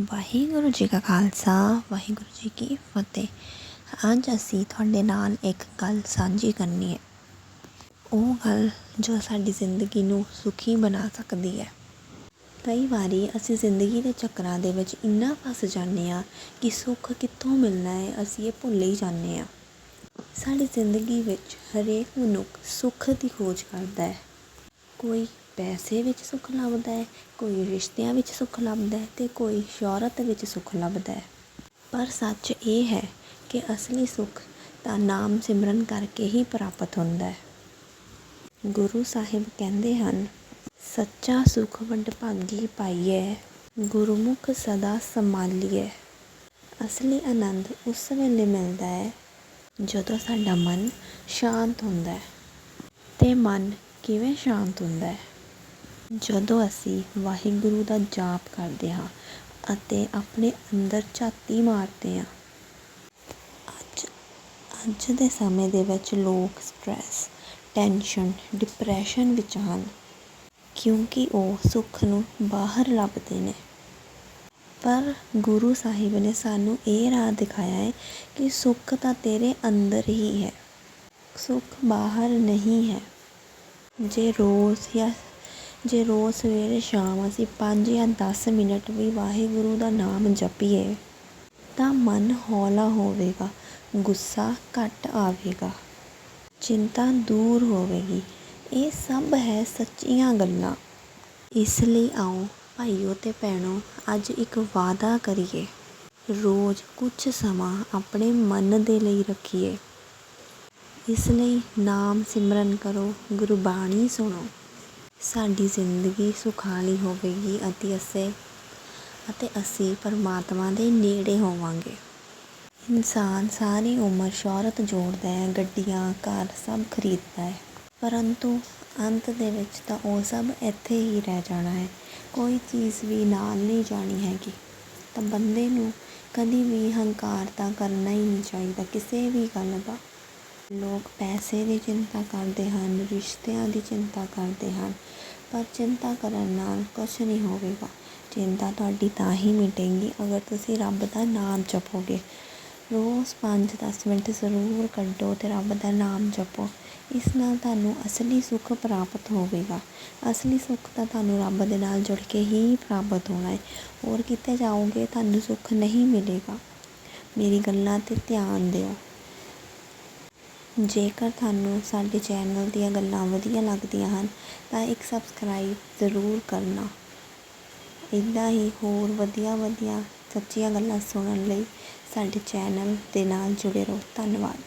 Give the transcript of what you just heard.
ਵਾਹਿਗੁਰੂ ਜੀ ਕਾ ਖਾਲਸਾ, ਵਾਹਿਗੁਰੂ ਜੀ ਕੀ ਫਤਿਹ। ਅੱਜ ਅਸੀਂ ਤੁਹਾਡੇ ਨਾਲ ਇੱਕ ਗੱਲ ਸਾਂਝੀ ਕਰਨੀ ਹੈ। ਉਹ ਗੱਲ ਜੋ ਸਾਡੀ ਜ਼ਿੰਦਗੀ ਨੂੰ ਸੁਖੀ ਬਣਾ ਸਕਦੀ ਹੈ। ਕਈ ਵਾਰੀ ਅਸੀਂ ਜ਼ਿੰਦਗੀ ਦੇ ਚੱਕਰਾਂ ਦੇ ਵਿੱਚ ਇੰਨਾ ਫਸ ਜਾਂਦੇ ਹਾਂ ਕਿ ਸੁੱਖ ਕਿੱਥੋਂ ਮਿਲਣਾ ਹੈ, ਅਸੀਂ ਇਹ ਭੁੱਲ ਹੀ ਜਾਂਦੇ ਹਾਂ। ਸਾਡੀ ਜ਼ਿੰਦਗੀ ਵਿੱਚ ਹਰੇਕ ਮਨੁੱਖ ਸੁੱਖ ਦੀ ਖੋਜ ਕਰਦਾ ਹੈ। ਕੋਈ ਪੈਸੇ ਵਿੱਚ ਸੁੱਖ ਲੱਭਦਾ ਹੈ, ਕੋਈ ਰਿਸ਼ਤਿਆਂ ਵਿੱਚ ਸੁੱਖ ਲੱਭਦਾ ਹੈ ਤੇ ਕੋਈ ਸ਼ੌਹਰਤ ਵਿੱਚ ਸੁੱਖ ਲੱਭਦਾ ਹੈ। ਪਰ ਸੱਚ ਇਹ ਹੈ ਕਿ ਅਸਲੀ ਸੁੱਖ ਤਾਂ ਨਾਮ ਸਿਮਰਨ ਕਰਕੇ ਹੀ ਪ੍ਰਾਪਤ ਹੁੰਦਾ ਹੈ। ਗੁਰੂ ਸਾਹਿਬ ਕਹਿੰਦੇ ਹਨ, ਸੱਚਾ ਸੁਖ ਵਡਭਾਗੀ ਪਾਈਐ, ਗੁਰਮੁਖ ਸਦਾ ਸੰਭਾਲੀਐ। ਅਸਲੀ ਆਨੰਦ ਉਸ ਵੇਲੇ ਮਿਲਦਾ ਹੈ ਜਦੋਂ ਸਾਡਾ ਮਨ ਸ਼ਾਂਤ ਹੁੰਦਾ ਹੈ। ਤੇ ਮਨ ਕਿਵੇਂ ਸ਼ਾਂਤ ਹੁੰਦਾ ਹੈ? ਜਦੋਂ ਅਸੀਂ ਵਾਹਿਗੁਰੂ ਦਾ ਜਾਪ ਕਰਦੇ ਹਾਂ ਅਤੇ ਆਪਣੇ ਅੰਦਰ ਝਾਤੀ ਮਾਰਦੇ ਹਾਂ, ਅੱਜ ਅੱਜ ਦੇ ਸਮੇਂ ਦੇ ਵਿੱਚ ਲੋਕ ਸਟ੍ਰੈਸ ਟੈਨਸ਼ਨ ਡਿਪਰੈਸ਼ਨ ਵਿੱਚ ਹਨ ਕਿਉਂਕਿ ਉਹ ਸੁੱਖ ਨੂੰ ਬਾਹਰ ਲੱਭਦੇ ਨੇ। ਪਰ ਗੁਰੂ ਸਾਹਿਬ ਨੇ ਸਾਨੂੰ ਇਹ ਰਾਹ ਦਿਖਾਇਆ ਹੈ ਕਿ ਸੁੱਖ ਤਾਂ ਤੇਰੇ ਅੰਦਰ ਹੀ ਹੈ, ਸੁੱਖ ਬਾਹਰ ਨਹੀਂ ਹੈ। ਜੇ ਰੋਜ਼ ਜਾਂ ਜੇ ਰੋਜ਼ ਸਵੇਰੇ ਸ਼ਾਮ ਅਸੀਂ 5 ਜਾਂ 10 ਮਿੰਟ ਵੀ ਵਾਹਿਗੁਰੂ ਦਾ ਨਾਮ ਜਪੀਏ, ਤਾਂ ਮਨ ਹੌਲਾ ਹੋਵੇਗਾ, ਗੁੱਸਾ ਘੱਟ ਆਵੇਗਾ। ਚਿੰਤਾ ਦੂਰ ਹੋਵੇਗੀ। ਇਹ ਸਭ ਹੈ ਸੱਚੀਆਂ ਗੱਲਾਂ। ਇਸ ਲਈ ਆਓ ਭਾਈਓ ਤੇ ਭੈਣੋ, ਅੱਜ ਇੱਕ ਵਾਅਦਾ ਕਰੀਏ। ਰੋਜ਼ ਕੁਝ ਸਮਾਂ ਆਪਣੇ ਮਨ ਦੇ ਲਈ ਰੱਖੀਏ। ਇਸ ਲਈ ਨਾਮ ਸਿਮਰਨ ਕਰੋ, ਗੁਰਬਾਣੀ ਸੁਣੋ। ਸਾਡੀ ਜ਼ਿੰਦਗੀ ਸੁਖਾਲੀ ਹੋਵੇਗੀ ਅਤੇ ਅਸੀਂ ਅਤੇ ਅਸੀਂ ਪਰਮਾਤਮਾ ਦੇ ਨੇੜੇ ਹੋਵਾਂਗੇ। ਇਨਸਾਨ ਸਾਰੀ ਉਮਰ ਸ਼ੌਹਰਤ ਜੋੜਦਾ ਹੈ, ਗੱਡੀਆਂ, ਘਰ ਸਭ ਖਰੀਦਦਾ ਹੈ। ਪਰੰਤੂ ਅੰਤ ਦੇ ਵਿੱਚ ਤਾਂ ਉਹ ਸਭ ਇੱਥੇ ਹੀ ਰਹਿ ਜਾਣਾ ਹੈ। ਕੋਈ ਚੀਜ਼ ਵੀ ਨਾਲ ਨਹੀਂ ਜਾਣੀ ਹੈਗੀ। ਤਾਂ ਬੰਦੇ ਨੂੰ ਕਦੀ ਵੀ ਹੰਕਾਰ ਤਾਂ ਕਰਨਾ ਹੀ ਨਹੀਂ ਚਾਹੀਦਾ, ਕਿਸੇ ਵੀ ਗੱਲ ਦਾ। ਲੋਕ ਪੈਸੇ ਦੀ ਚਿੰਤਾ ਕਰਦੇ ਹਨ, ਰਿਸ਼ਤਿਆਂ ਦੀ ਚਿੰਤਾ ਕਰਦੇ ਹਨ, ਪਰ ਚਿੰਤਾ ਕਰਨ ਨਾਲ ਕੁਛ ਨਹੀਂ ਹੋਵੇਗਾ। ਚਿੰਤਾ ਤੁਹਾਡੀ ਤਾਂ ਹੀ ਮਿਟੇਗੀ ਅਗਰ ਤੁਸੀਂ ਰੱਬ ਦਾ ਨਾਮ ਜਪੋਗੇ। ਰੋਜ਼ 5-10 ਮਿੰਟ ਜ਼ਰੂਰ ਕੱਢੋ ਤੇ ਰੱਬ ਦਾ ਨਾਮ ਜਪੋ। ਇਸ ਨਾਲ ਤੁਹਾਨੂੰ ਅਸਲੀ ਸੁੱਖ ਪ੍ਰਾਪਤ ਹੋਵੇਗਾ। ਅਸਲੀ ਸੁੱਖ ਤਾਂ ਤੁਹਾਨੂੰ ਰੱਬ ਦੇ ਨਾਲ ਜੁੜ ਕੇ ਹੀ ਪ੍ਰਾਪਤ ਹੋਣਾ ਹੈ ਹੋਰ ਕਿਤੇ ਜਾਓਗੇ, ਤੁਹਾਨੂੰ ਸੁੱਖ ਨਹੀਂ ਮਿਲੇਗਾ। ਮੇਰੀ ਗੱਲਾਂ 'ਤੇ ਧਿਆਨ ਦਿਓ। ਜੇਕਰ ਤੁਹਾਨੂੰ ਸਾਡੇ ਚੈਨਲ ਦੀਆਂ ਗੱਲਾਂ ਵਧੀਆ ਲੱਗਦੀਆਂ ਹਨ, ਤਾਂ ਇੱਕ ਸਬਸਕ੍ਰਾਈਬ ਜ਼ਰੂਰ ਕਰਨਾ। ਇੱਦਾਂ ਹੀ ਹੋਰ ਵਧੀਆ ਵਧੀਆ ਸੱਚੀਆਂ ਗੱਲਾਂ ਸੁਣਨ ਲਈ ਸਾਡੇ ਚੈਨਲ ਦੇ ਨਾਲ ਜੁੜੇ ਰਹੋ। ਧੰਨਵਾਦ।